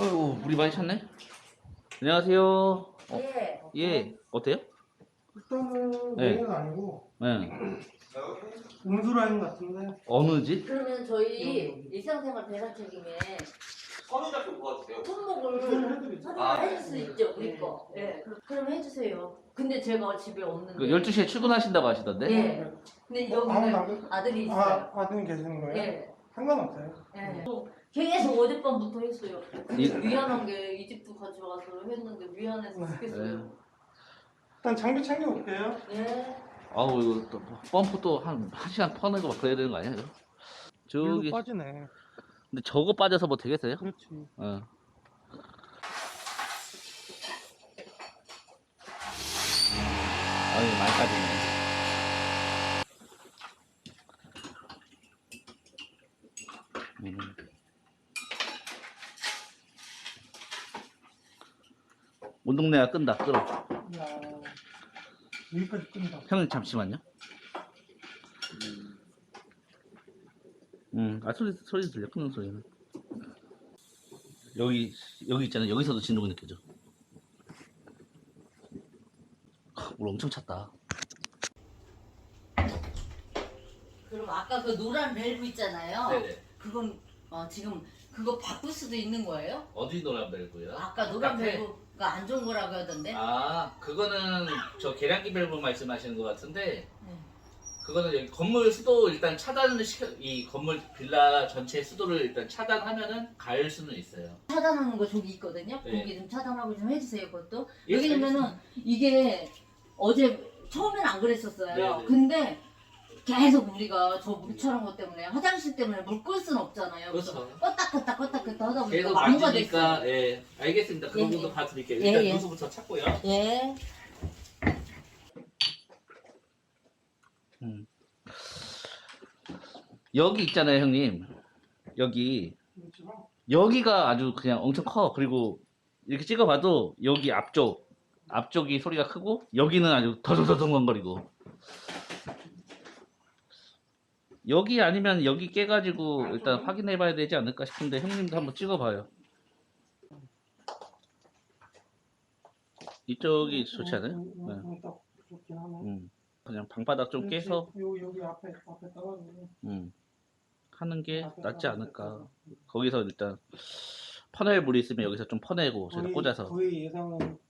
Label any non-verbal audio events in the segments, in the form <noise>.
어이구 물이 많이 찼네. 안녕하세요. 어, 예. 예 어때요? 일단은 네. 메인은 아니고 네. 음수 라인 같은데 어느 집? 그러면 저희 일상생활 배달 책임에 서류자 좀 도와주세요. 해드리죠. 설명을 아, 해줄 수 네. 있죠, 우리 거. 예. 그럼- 그럼 해주세요. 근데 제가 집에 없는데. 그 12시에 출근하신다고 하시던데? 예. 근데 어, 아무 여기는 당 아들이 있어요. 아, 아드님 계시는 거예요? 예. 상관없어요. 예. 계속 어젯밤부터 했어요. 근데 이- 미안한 게 이 집도 같이 와서 했는데 미안해서 네. 죽겠어요. 일단 장비 챙겨올게요. 예. 아우 이거 또 펌프 또 한 한 시간 퍼내고 막 그래야 되는 거 아니야? 이거? 저기 일로 빠지네. 근데 저거 빠져서 뭐 되겠어요? 그렇지. 어. 아유 많이 빠지네. 운동내가 끈다 끌어. 야 여기까지 끈다. 형님 잠시만요. 음, 아 소리 소리 들려 끄는 소리는. 여기 여기 있잖아요. 여기서도 진동이 느껴져. 하, 물 엄청 찼다. 그럼 아까 그 노란 밸브 있잖아요. 네네. 그건 어, 지금 그거 바꿀 수도 있는 거예요? 어디 노란 밸브요? 아까 노란 카페. 밸브가 안 좋은 거라고 하던데. 아 그거는 저 계량기 밸브 말씀하시는 것 같은데 네. 그거는 여기 건물 수도 일단 차단을 시켜 이 건물 빌라 전체 수도를 일단 차단하면은 갈 수는 있어요. 차단하는 거 저기 있거든요. 네. 거기 좀 차단하고 좀 해주세요. 그것도. 예, 왜냐면은 이게 어제 처음엔 안 그랬었어요. 네, 네. 근데 계속 우리가 저 물처럼 것 때문에 화장실 때문에 물 끌 수는 없잖아요. 그렇죠. 껐다 껐다 껐다 껐다 하다 보니까 계속 마모가 됐어요. 만지니까 예 알겠습니다. 그 예, 부분도 예. 봐드릴게요. 예, 일단 예. 누수부터 찾고요. 예. 음. 여기 있잖아요, 형님. 여기 여기가 아주 그냥 엄청 커. 그리고 이렇게 찍어봐도 여기 앞쪽 앞쪽이 소리가 크고 여기는 아주 더더더덩거리고. 여기 아니면 여기 깨가지고 일단 확인해봐야 되지 않을까 싶은데 형님도 한번 찍어봐요. 이쪽이 좋지 않아요? 음, 음, 네. 음. 음. 그냥 방바닥 좀. 깨서. 음, 하는 게 낫지 않을까. 거기서 일단 퍼낼 물이 있으면 여기서 좀 퍼내고 저기다 꽂아서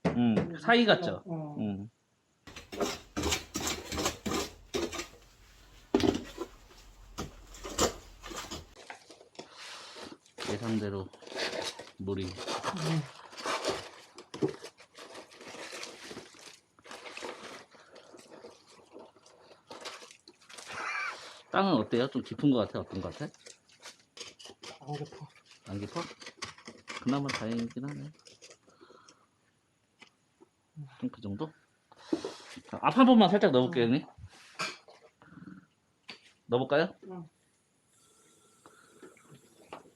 음, 사이 같죠. 어. 음. 예상대로 물이 음. 땅은 어때요? 좀 깊은 것 같아? 어떤 것 같아? 안 깊어. 안 깊어? 그나마 다행이긴 하네. 좀 그 정도? 자, 앞한 번만 살짝 넣어볼게요, 형님. 넣어볼까요? 응.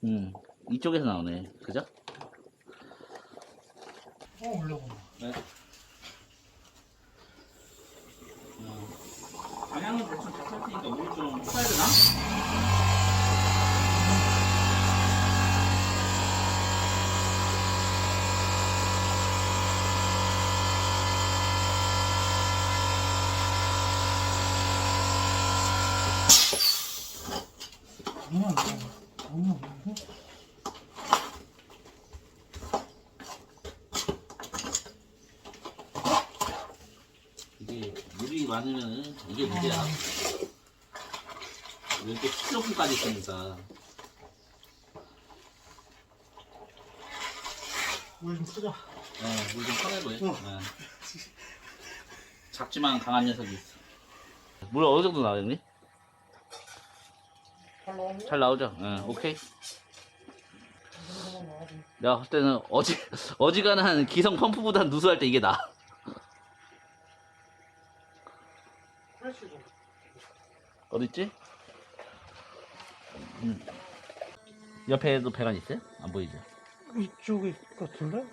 음, 이쪽에서 나오네. 그죠? 어. 네. 어, 방향은 대충 다 쳤으니까 물을 좀 퍼야 되나? 장난 아니야. 장난 아닌데? 이게 물이 많으면은 이게 문제야. 이렇게 스티로폼까지 있으니까. 물좀 푸자. 어, 물좀 퍼내고요. 어. 네. 작지만 강한 녀석이 있어. 물 어느 정도 형님? 잘 나오네. 잘 나오죠? 네, 오케이. 내가 봤을 때는 어지, <laughs> 어지간한 기성 펌프보다 누수할 때 이게 나아. 프레쉬 좀. 어딨지? 음. 옆에도 배관 있어요? 안 보이죠? 이쪽에 같은데?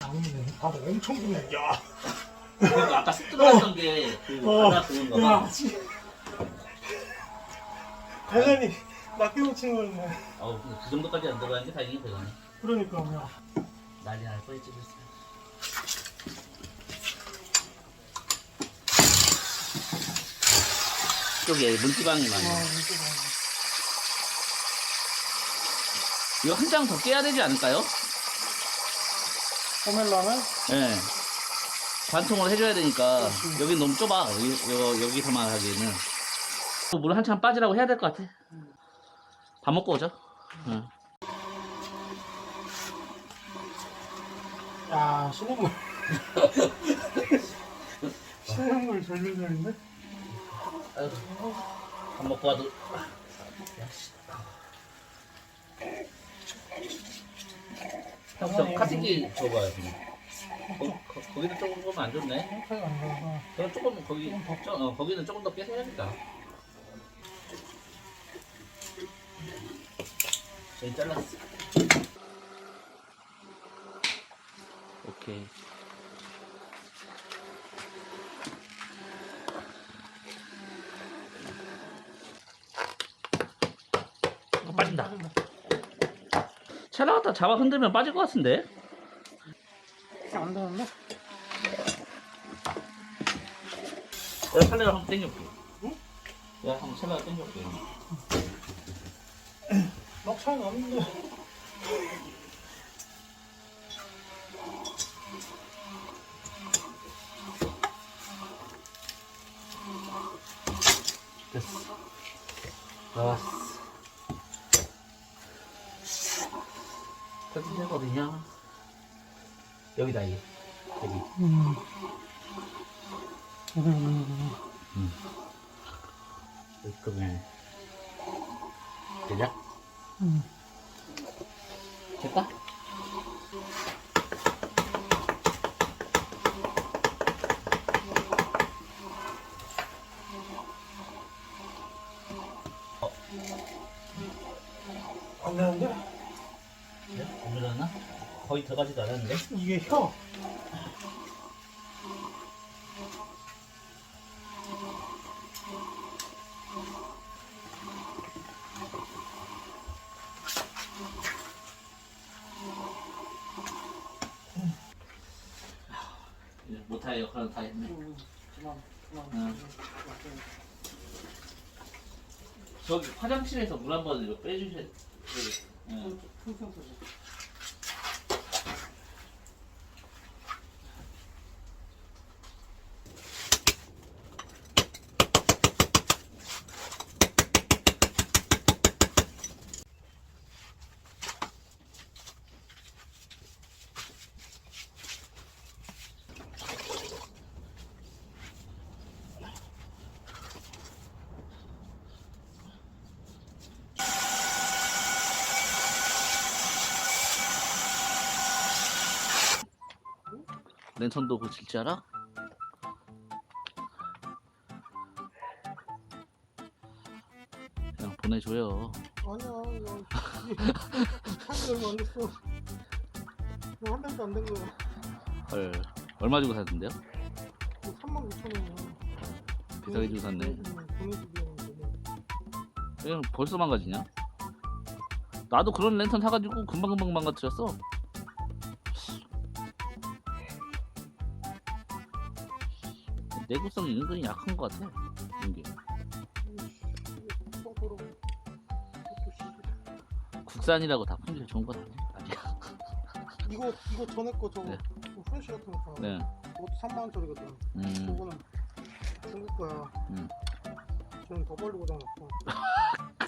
아니네. 바로 엄청 부네. 야. 그래도 아까 습 들어갔던 게, 그, 어. 바다 그런 거 야. 봐. 대단히 낮게 놓친 거였네. 어우 근데 그 정도까지 안 들어가는 게 대단히 그러니까 야. 난리 날 뻔했지 그랬어 쪽에 문지방이 많이 아, 이거 한 장 더 깨야 되지 않을까요? 포멜라는? 예. 관통을 해줘야 되니까 여기 너무 좁아. 여기, 여, 여기서만 하기에는. 물 한참 빠지라고 해야 될 것 같아. 밥 먹고 오죠. 응. 야 신혼물. 신혼물 절절절인데? 아유, 밥 먹고 와도 형, 저 카트기 줘봐요. 거, 거, 거기는 조금 안 좋네. 그럼 조금 거기 저, 어, 거기는 조금 더 빼야겠다 저희 잘랐어 오케이 어, 빠진다 차 나갔다 잡아 흔들면 빠질 것 같은데 안 되는데? 내가 칼레를 한번 땡겨볼게 응? 내가 한번 찰나를 땡겨볼게 막 차이 나는데. 됐어. 나왔어. 어디냐? 여기다, 이. 여기. 음. 있는 여기 끄면. 되냐? 음. 안 들었나? 거의 들어가지도 않았는데? 이게 혀. 못할 역할은 다 했네. 음, 그만, 그만. 응. 저기 화장실에서 물 한 번 이거 빼주셔야 돼. 응. 풍선 소리. 랜턴도 고칠 줄 알아? 그냥 보내줘요. 아니야, 이거. 한달 얼마 안 됐어. 이거 한 달도 안 된 거야. 헐. 얼마 주고 샀는데요? 3만 9천 원이야. 비싸게 주고 샀네. 그냥 벌써 망가지냐? 나도 그런 랜턴 사가지고 금방금방 망가뜨렸어. 내구성이 은근히 약한 것 같아. 이게 국산이라고 다 품질 좋은 건 아니야. 아니야. 이거 이거 전에 거 저거 네. 그 프레시 같은 거. 봐. 네. 그것도 3만 원짜리거든. 음. 저거는 중국 거야. 음. 저는 더 벌리고 다녔어. <laughs>